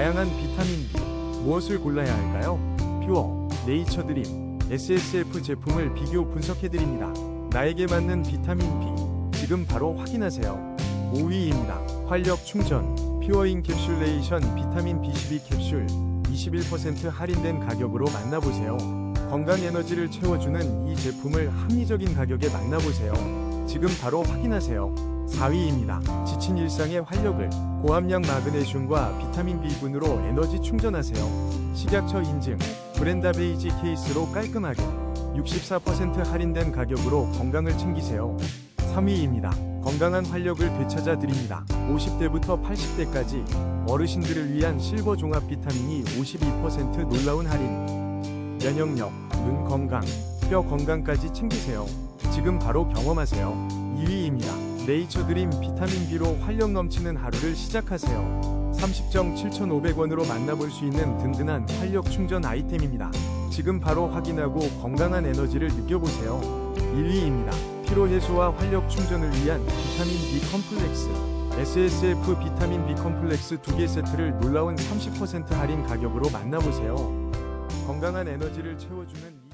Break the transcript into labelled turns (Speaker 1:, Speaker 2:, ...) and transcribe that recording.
Speaker 1: 다양한 비타민 B 무엇을 골라야 할까요? 퓨어, 네이처 드림, SSF 제품을 비교 분석해 드립니다. 나에게 맞는 비타민 B 지금 바로 확인하세요. 5위입니다. 활력 충전 퓨어 인 캡슐레이션 비타민 B12 캡슐 21% 할인된 가격으로 만나보세요. 건강 에너지를 채워주는 이 제품을 합리적인 가격에 만나보세요. 지금 바로 확인하세요. 4위입니다. 지친 일상의 활력을 고함량 마그네슘과 비타민 B군으로 에너지 충전하세요. 식약처 인증 브렌다 베이지 케이스로 깔끔하게 64% 할인된 가격으로 건강을 챙기세요. 3위입니다. 건강한 활력을 되찾아 드립니다. 50대부터 80대까지 어르신들을 위한 실버 종합 비타민이 52% 놀라운 할인. 면역력, 눈 건강, 뼈 건강까지 챙기세요. 지금 바로 경험하세요. 2위입니다. 네이처 드림 비타민 B로 활력 넘치는 하루를 시작하세요. 30정 7,500원으로 만나볼 수 있는 든든한 활력 충전 아이템입니다. 지금 바로 확인하고 건강한 에너지를 느껴보세요. 1위입니다. 피로 해소와 활력 충전을 위한 비타민 B 컴플렉스. SSF 비타민 B 컴플렉스 2개 세트를 놀라운 30% 할인 가격으로 만나보세요. 건강한 에너지를 채워주는